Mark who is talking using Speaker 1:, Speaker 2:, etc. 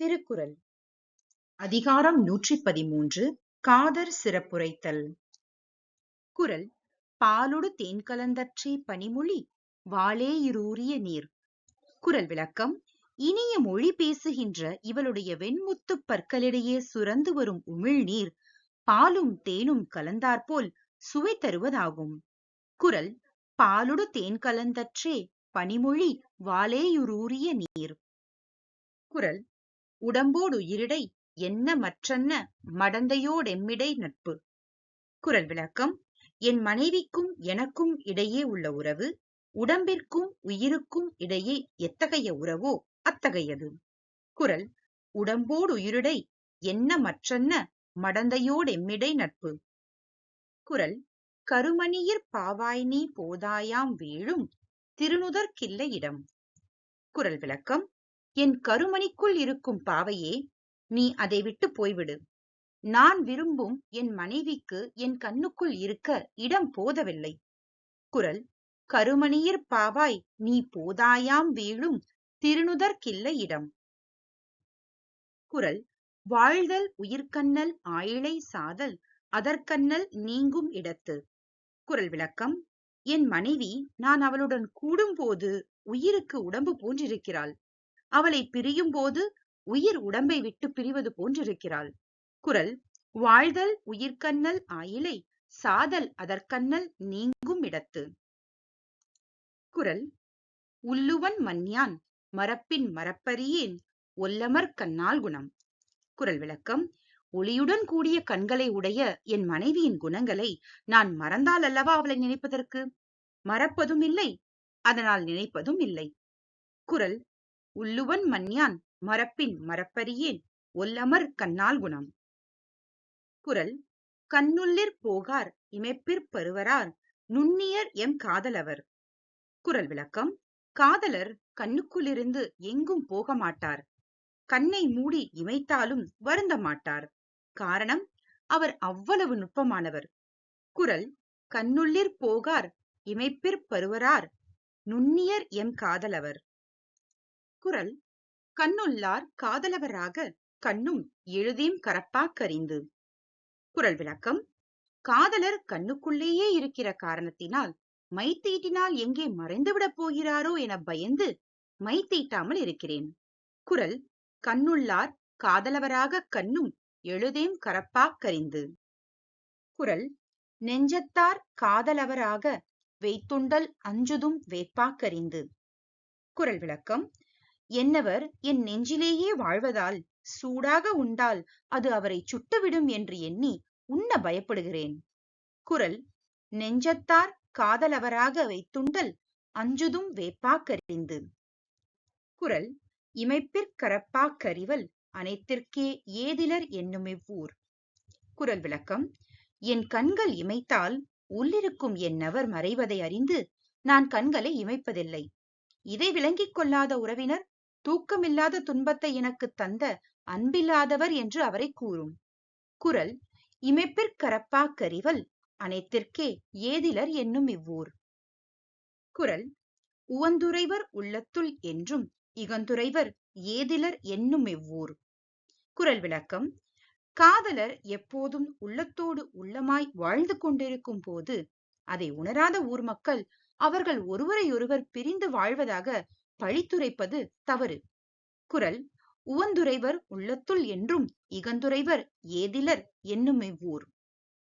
Speaker 1: திருக்குறள். அதிகாரம் நூற்றி பதிமூன்று காதர் சிறப்புரைத்தல். குரல் பாலொடு தேன் கலந்தற்றே பனிமொழி வாளேயிரூறிய நீர். குரல் விளக்கம் இனிய மொழி பேசுகின்ற இவளுடைய வெண்முத்துப் பற்களிடையே சுரந்து வரும் உமிழ்நீர் பாலும் தேனும் கலந்தாற்போல் சுவை தருவதாகும். குரல் பாலொடு தேன் கலந்தற்றே பனிமொழி வாளேயுரூறிய நீர். குரல் உடம்போடுயிரிடை என்ன மற்றன்ன மடந்தையோடெம்மிடை நட்பு? குரல் விளக்கம் என் மனைவிக்கும் எனக்கும் இடையே உள்ள உறவு உடம்பிற்கும் உயிருக்கும் இடையே எத்தகைய உறவோ அத்தகையது. குரல் உடம்போடுயிரிடை என்ன மற்றன்ன மடந்தையோடெம்மிடை நட்பு? குரல் கருமணியிற் பாவாய் நீ போதாயாம் வீழும் திருநுதற்கில்லை இடம். குரல் விளக்கம் என் கருமணிக்குள் இருக்கும் பாவையே நீ அதை விட்டு போய்விடு. நான் விரும்பும் என் மனைவிக்கு என் கண்ணுக்குள் இருக்க இடம் போதவில்லை. குரல் கருமணியிற் பாவாய் நீ போதாயாம் வீழும் திருநுதற்கில்லை இடம். குரல் வாழ்தல் உயிர்க்கண்ணல் ஆயிழை சாதல் அதற்கண்ணல் நீங்கும் இடத்து. குரல் விளக்கம் என் மனைவி நான் அவளுடன் கூடும்போது உயிருக்கு உடம்பு போன்றிருக்கிறாள் அவளை பிரியும் போது உயிர் உடம்பை விட்டு பிரிவது போன்றிருக்கிறாள். குரல் வாழ்தல் உயிர்க்கண்ணல் ஆயிலை சாதல் அதற்கண்ணல் நீங்கும் இடத்து குரல் உள்ளுவன் மன்யான் மரப்பின் மரப்பரியேன் ஒல்லமர் கண்ணால் குணம் குரல் விளக்கம் ஒளியுடன் கூடிய கண்களை உடைய என் மனைவியின் குணங்களை நான் மறந்தால் அல்லவா அவளை நினைப்பதற்கு? மறப்பதும் இல்லை அதனால் நினைப்பதும் இல்லை குரல் உள்ளுவன் மன்யான் மரப்பின் மரப்பரியேன் ஒல்லமர் கண்ணால் குணம். குரல் கண்ணுள்ளிற் போகார் இமைப்பிற் பருவரார் நுண்ணியர் எம் காதலவர். குரல் விளக்கம் காதலர் கண்ணுக்குள்ளிருந்து எங்கும் போக மாட்டார் கண்ணை மூடி இமைத்தாலும் வருந்த மாட்டார். காரணம் அவர் அவ்வளவு நுட்பமானவர். குரல் கண்ணுள்ளிற் போகார் இமைப்பிற் பருவரார் நுண்ணியர் எம் காதலவர். குரல் கண்ணுள்ளார் காதலவராக கண்ணும் எழுதியும் கரப்பா கரிந்து. குரல் விளக்கம் காதலர் கண்ணுக்குள்ளேயே இருக்கிற காரணத்தினால் மை தீட்டினால் எங்கே மறைந்துவிடப் போகிறாரோ என பயந்து மை தீட்டாமல் இருக்கிறேன். குரல் கண்ணுள்ளார் காதலவராக கண்ணும் எழுதேம் கறிந்து குரல் நெஞ்சத்தார் காதலவராக வைத்துண்டல் அஞ்சுதும் வேட்பா கரிந்து. குரல் விளக்கம் என்னவர் என் நெஞ்சிலேயே வாழ்வதால் சூடாக உண்டால் அது அவரை சுட்டுவிடும் என்று எண்ணி உண்ண பயப்படுகிறேன். குரல் நெஞ்சத்தார் காதலவராக வைத்துண்டல் அஞ்சுதும் வேப்பாக்கறிந்து. குரல் இமைப்பிற்கரப்பாக்கறிவல் அனைத்திற்கே ஏதிலர் என்னுமிவ்வூர் குரல் விளக்கம் என் கண்கள் இமைத்தால் உள்ளிருக்கும் என் நவர் மறைவதை அறிந்து நான் கண்களை இமைப்பதில்லை. இதை விளங்கிக் கொள்ளாத உறவினர் தூக்கமில்லாத துன்பத்தை எனக்கு தந்த அன்பில்லாதவர் என்று அவரை கூறும். குரல் இமைப்பிற்கரப்பா கரிவல் அனைத்திற்கே ஏதிலர் என்னும் இவ்வூர். குரல் உவந்துரைவர் உள்ளத்துள் என்றும் இகந்துரைவர் ஏதிலர் என்னும் இவ்வூர். குரல் விளக்கம் காதலர் எப்போதும் உள்ளத்தோடு உள்ளமாய் வாழ்ந்து கொண்டிருக்கும் போது அதை உணராத ஊர் மக்கள் அவர்கள் ஒருவரையொருவர் பிரிந்து வாழ்வதாக பழித்துரைப்பது தவறு. குரல் உவந்துரைவர் உள்ளத்துள் என்றும் இகந்துரைவர் ஏதிலர் என்னும் இவ்வூர்.